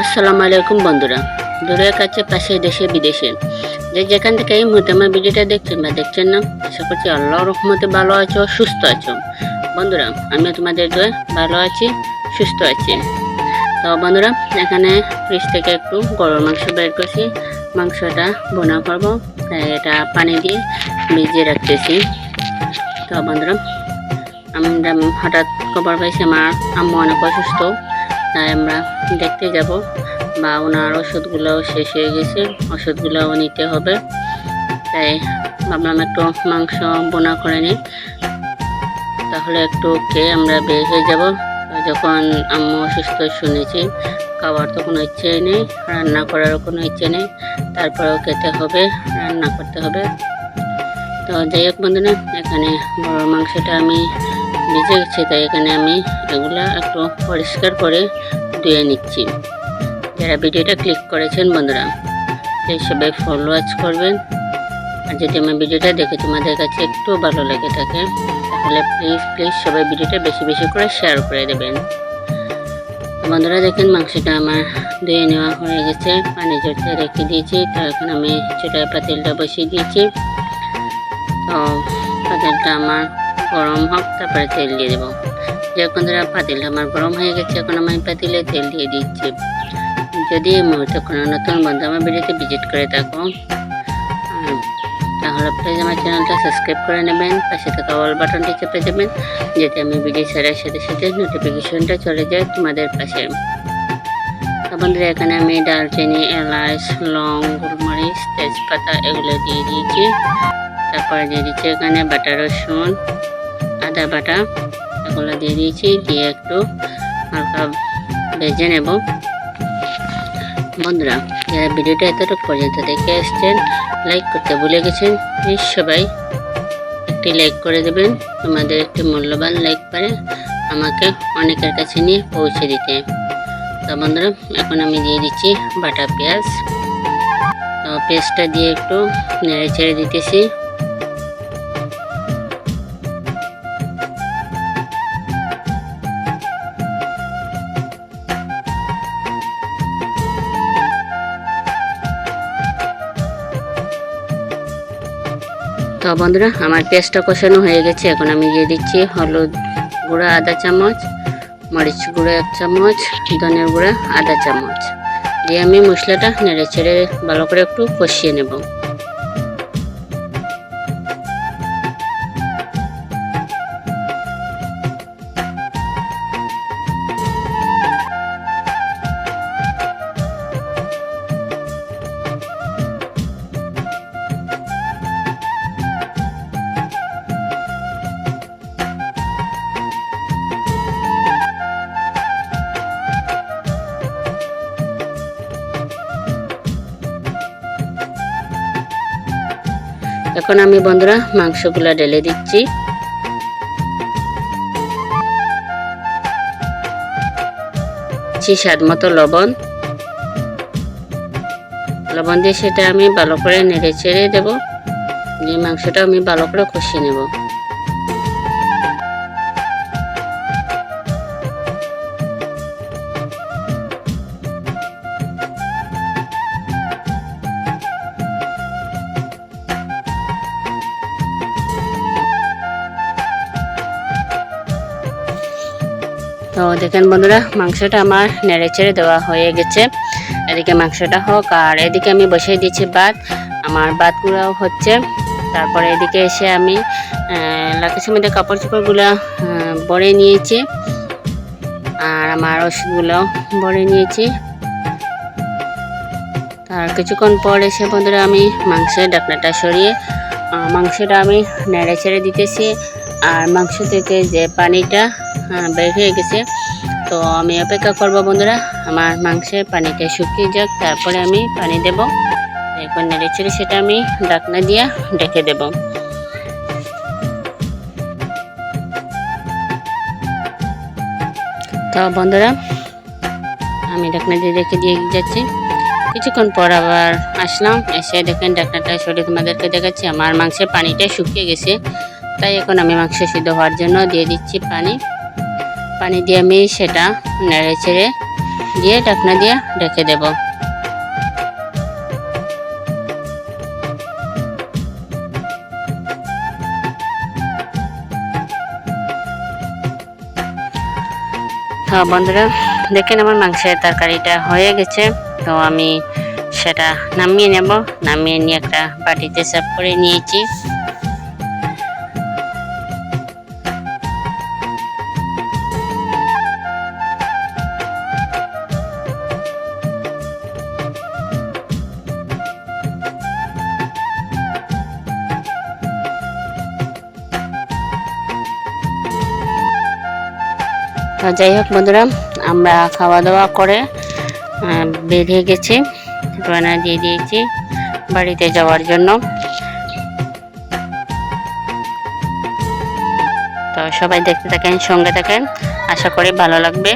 আসসালামু আলাইকুম বন্ধুরা। দূরের কাছে পাশে দেশে, বিদেশে। যে যেখান থেকে এই মুহূর্তে আমার ভিডিওটা দেখছেন বা দেখছেন না, আশা করছি আল্লাহ রহমতে ভালো আছো, সুস্থ আছো। বন্ধুরা আমি তোমাদের দয়ে ভালো আছি, সুস্থ আছি। তো বন্ধুরা, এখানে ফ্রিজ থেকে একটু গরুর মাংস বের করছি। মাংসটা বোনা করব। তাই এটা পানি দিয়ে ভিজিয়ে রাখতেছি। তো বন্ধুরা, আমরা হঠাৎ খবর পাইছি, আমার আম্মু অনেক অসুস্থ। তাই আমরা দেখতে যাব বা ওনার ওষুধগুলোও শেষ হয়ে গেছে, ওষুধগুলোও নিতে হবে। তাই ভাবলাম একটু মাংস বোনা করে নিই। তাহলে একটু খেয়ে আমরা বের হয়ে যাব। যখন আম্মু অসুস্থ শুনেছি, খাওয়ার তো কোনো ইচ্ছে নেই, রান্না করারও কোনো ইচ্ছে নেই, তারপরেও খেতে হবে, রান্না করতে হবে। তো যাই হোক বন্ধুরা, এখানে বড় মাংসটা আমি ভিজে গেছে, তাই এখানে আমি এগুলা একটু পরিষ্কার করে ধুয়ে নিচ্ছি। যারা ভিডিওটা ক্লিক করেছেন বন্ধুরা, সেই সবাই ফলো ওয়াচ করবেন। আর যদি আমার ভিডিওটা দেখে তোমাদের কাছে একটু ভালো লেগে থাকে, তাহলে প্লিজ প্লিজ সবাই ভিডিওটা বেশি বেশি করে শেয়ার করে দেবেন। বন্ধুরা, দেখেন মাংসটা আমার ধুয়ে নেওয়া হয়ে গেছে। পানি জড়তে রেখে দিয়েছি, তো এখন আমি চুলায় পাতিলটা বসিয়ে দিয়েছি। তো পাতিলটা আমার গরম হোক, তারপরে তেল দিয়ে দেবো। যখন ধরা পাতিলটা আমার গরম হয়ে গেছে, এখন আমি পাতিলে তেল দিয়ে দিচ্ছি। যদি মুহূর্তে কোনো নতুন বন্ধু আমার ভিডিওতে ভিজিট করে থাকো তাহলে প্লিজ আমার চ্যানেলটা সাবস্ক্রাইব করে নেবেন, পাশে থাকা অল বাটনটি চেপে দেবেন, যাতে আমি ভিডিও ছাড়ার সাথে সাথে নোটিফিকেশনটা চলে যায় তোমাদের পাশে। বন্ধুরা, এখানে আমি ডালচিনি, এলাচ, লং, গোলমরিচ, তেজপাতা এগুলো দিয়ে দিয়েছি। তারপরে দিয়ে দিচ্ছি এখানে বাটা রসুন। আদা বাটা, এগুলো দিয়ে দিয়েছি, দিয়ে একটু হালকা ভেজে নেব। বন্ধুরা, যারা ভিডিওটা এতটুকু পর্যন্ত দেখে এসছেন লাইক করতে ভুলে গেছেন প্লিজ সবাই একটি লাইক করে দেবেন। তোমাদের একটি মূল্যবান লাইক পারে আমাকে অনেকের কাছে নিয়ে পৌঁছে দিতে। তো বন্ধুরা, এখন আমি দিয়ে দিচ্ছি বাটা পেঁয়াজ। তো পেঁয়াজটা দিয়ে একটু নেড়ে ছেড়ে দিতেছি। বন্ধুরা, আমার পেস্টটা কষানো হয়ে গেছে। এখন আমি দিয়ে দিচ্ছি হলুদ গুঁড়া আধা চামচ, মরিচ গুঁড়ো এক চামচ, ধনের গুঁড়া আধা চামচ। দিয়ে আমি মশলাটা নেড়ে ছেড়ে ভালো করে একটু কষিয়ে নেব। এখন আমি বন্ধুরা মাংসগুলো ঢেলে দিচ্ছি। স্বাদ মতো লবণ। লবণ দিয়ে সেটা আমি ভালো করে নেড়ে চেড়ে দেবো। দিয়ে মাংসটা আমি ভালো করে কষিয়ে নেব। তো দেখেন বন্ধুরা, মাংসটা আমার নেড়ে চেড়ে দেওয়া হয়ে গেছে। এদিকে মাংসটা হোক, আর এদিকে আমি বসিয়ে দিচ্ছি ভাত, আমার ভাতগুলোও হচ্ছে। তারপরে এদিকে এসে আমি লাকেশের মধ্যে কাপড় চোপড়গুলো বড়ে নিয়েছি। আর আমার ওষুধগুলো বড়ে নিয়েছি। আর কিছুক্ষণ পর এসে বন্ধুরা আমি মাংসের ডাকনাটা সরিয়ে মাংসটা আমি নেড়ে ছেড়ে দিতেছি। আর মাংস থেকে যে পানিটা বের হয়ে গেছে। তো আমি অপেক্ষা করব বন্ধুরা, আমার মাংসের পানিটা শুকিয়ে যাক, তারপরে আমি পানি দেব। এখন নেড়ে সেটা আমি ডাকনা দিয়ে ডেকে দেব। তো বন্ধুরা, আমি ডাকনা দিয়ে রেখে দিয়ে যাচ্ছি। কিছুক্ষণ পর আবার আসলাম, এসে দেখেন ডাকনাটা সরিয়ে তোমাদেরকে দেখাচ্ছি। আমার মাংসের পানিটা শুকিয়ে গেছে, তাই এখন আমি মাংস সিদ্ধ হওয়ার জন্য দিয়ে দিচ্ছি পানি। পানি দিয়ে আমি সেটা নেড়ে ছেড়ে দিয়ে ঢাকনা দিয়ে রেখে দেব। তো বন্ধুরা, দেখেন আমার মাংসের তরকারিটা হয়ে গেছে। তো আমি সেটা নামিয়ে নেব। নামিয়ে নিয়ে একটা বাটিতে সার্ভ করে নিয়েছি। তো যাই হোক বন্ধুরা, আমরা খাওয়া দাওয়া করে বেরিয়ে গেছি। রওনা দিয়ে দিয়েছি বাড়িতে যাওয়ার জন্য। তো সবাই দেখতে থাকেন, সঙ্গে থাকেন। আশা করি ভালো লাগবে।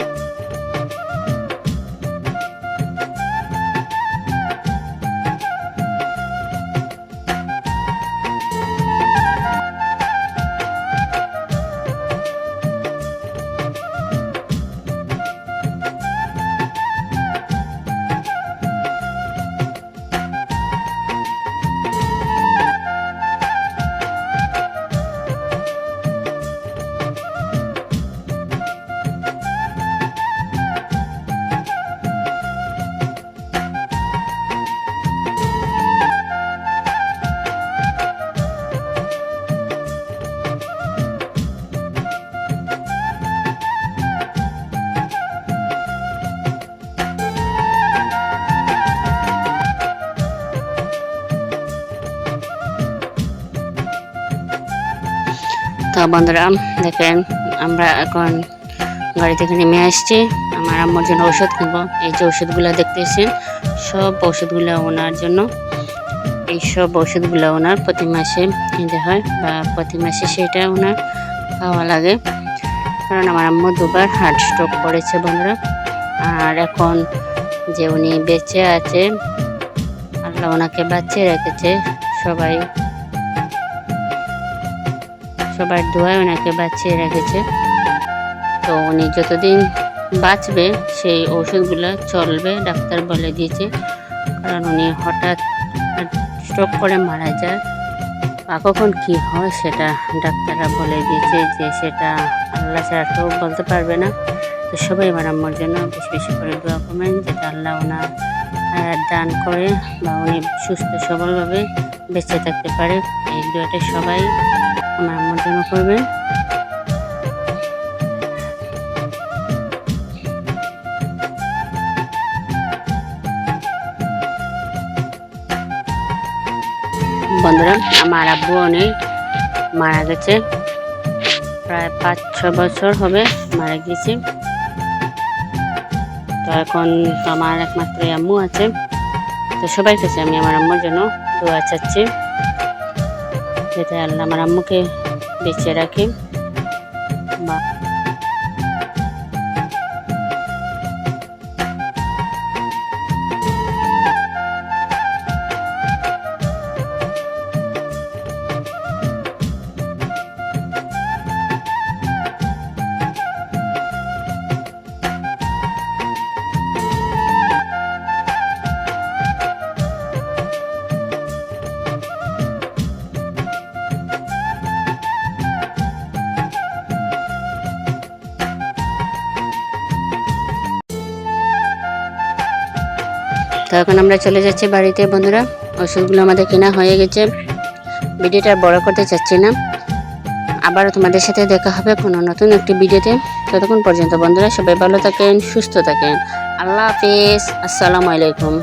বন্ধুরা, দেখেন আমরা এখন গাড়ি থেকে নেমে আসছি। আমার আম্মুর জন্য ওষুধ কিনবো। এই যে ওষুধগুলো দেখতেছেন, সব ওষুধগুলো ওনার জন্য। এই সব ওষুধগুলো ওনার প্রতি মাসে কিনতে হয় বা প্রতি মাসে সেটা ওনার খাওয়া লাগে। কারণ আমার আম্মু দুবার হার্ট স্ট্রোক করেছে বন্ধুরা। আর এখন যে উনি বেঁচে আছে, আল্লাহ ওনাকে বাঁচিয়ে রেখেছে, সবাই সবার দোয়ায় ওনাকে বাঁচিয়ে রেখেছে। তো উনি যতদিন বাঁচবে, সেই ওষুধগুলো চলবে, ডাক্তার বলে দিয়েছে। কারণ উনি হঠাৎ স্ট্রোক করে মারা যায়। বা কখন কী হয় সেটা ডাক্তাররা বলে দিয়েছে যে সেটা আল্লাহ ছাড়া কেউ বলতে পারবে না। তো সবাই আমার আম্মার জন্য বেশি বেশি করে দোয়া করবেন, যাতে আল্লাহ ওনার দান করে বা উনি সুস্থ সবলভাবে বেঁচে থাকতে পারে। এই দোয়াটা সবাই আমার আম্মার জন্য করবেন। বন্ধুরা, আমার আব্বু অনেক মারা গেছে। প্রায় পাঁচ, ছ বছর হবে মারা গিয়েছে। তো এখন আমার একমাত্র আম্মু আছে। তো সবাই কাছে আমি আমার আম্মুর জন্য দোয়া চাচ্ছি যাতে আল্লাহ আমার আম্মুকে বেঁচে রাখে। তো এখন আমরা চলে যাচ্ছি বাড়িতে, বন্ধুরা। ওষুধগুলো আমাদের কেনা হয়ে গেছে। ভিডিওটা বড় করতে চাচ্ছি না। আবারও তোমাদের সাথে দেখা হবে কোনো নতুন একটি ভিডিওতে। ততক্ষণ পর্যন্ত বন্ধুরা সবাই ভালো থাকেন, সুস্থ থাকেন। আল্লাহ হাফিজ। আসসালামু আলাইকুম।